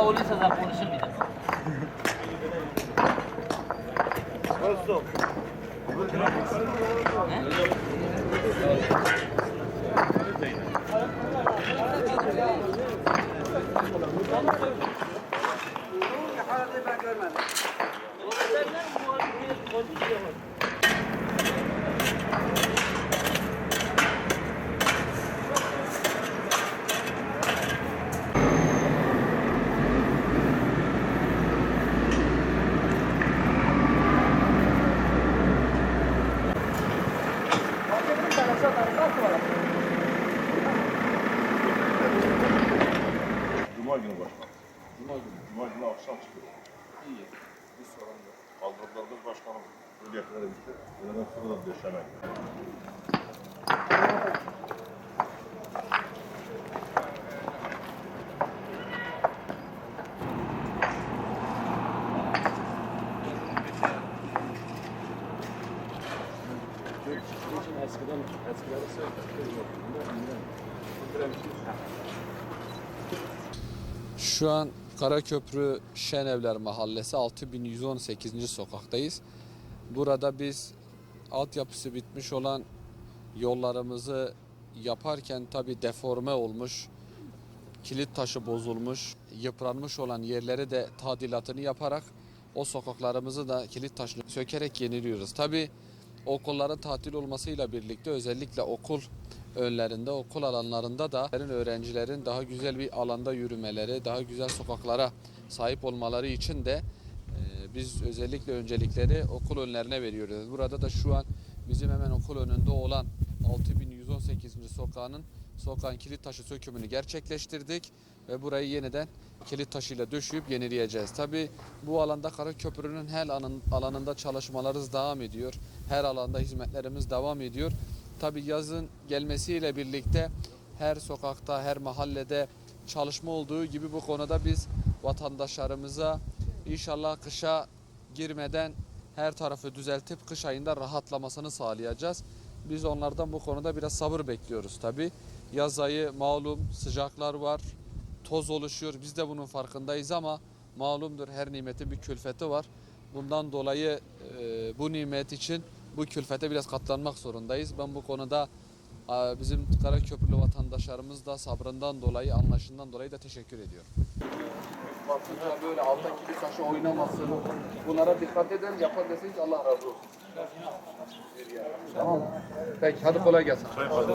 olursa da konuşur bir de. Cuma Cuma günü. Cuma günü akşam çıkıyor. İyi. Bir sorun yok. Kaldırdılar başkanım. Öyle yakına gitti. Öğleden sonra da döşeme. Şu an Karaköprü Şenevler Mahallesi 6118. sokaktayız. Burada biz altyapısı bitmiş olan yollarımızı yaparken tabi deforme olmuş, kilit taşı bozulmuş, yıpranmış olan yerleri de tadilatını yaparak o sokaklarımızı da kilit taşını sökerek yeniliyoruz. Tabi okulların tatil olmasıyla birlikte özellikle okul önlerinde, okul alanlarında da öğrencilerin daha güzel bir alanda yürümeleri, daha güzel sokaklara sahip olmaları için de e, biz özellikle öncelikleri okul önlerine veriyoruz. Burada da şu an bizim hemen okul önünde olan 6118. sokağının sokağın kilit taşı sökümünü gerçekleştirdik ve burayı yeniden kilit taşıyla döşeyip yenileyeceğiz. Tabi bu alanda Karaköprü'nün her alanın- alanında çalışmalarımız devam ediyor. Her alanda hizmetlerimiz devam ediyor. Tabi yazın gelmesiyle birlikte her sokakta, her mahallede çalışma olduğu gibi bu konuda biz vatandaşlarımıza inşallah kışa girmeden her tarafı düzeltip kış ayında rahatlamasını sağlayacağız. Biz onlardan bu konuda biraz sabır bekliyoruz tabi. Yaz ayı malum sıcaklar var, toz oluşuyor. Biz de bunun farkındayız ama malumdur her nimetin bir külfeti var. Bundan dolayı e, bu nimet için bu külfete biraz katlanmak zorundayız. Ben bu konuda e, bizim Karaköprülü vatandaşlarımız da sabrından dolayı, anlaşından dolayı da teşekkür ediyorum. Bakınca böyle altta kilit taşı oynamasın. Bunlara dikkat edin. Yapan deseniz Allah razı olsun. Tamam. Peki hadi kolay gelsin.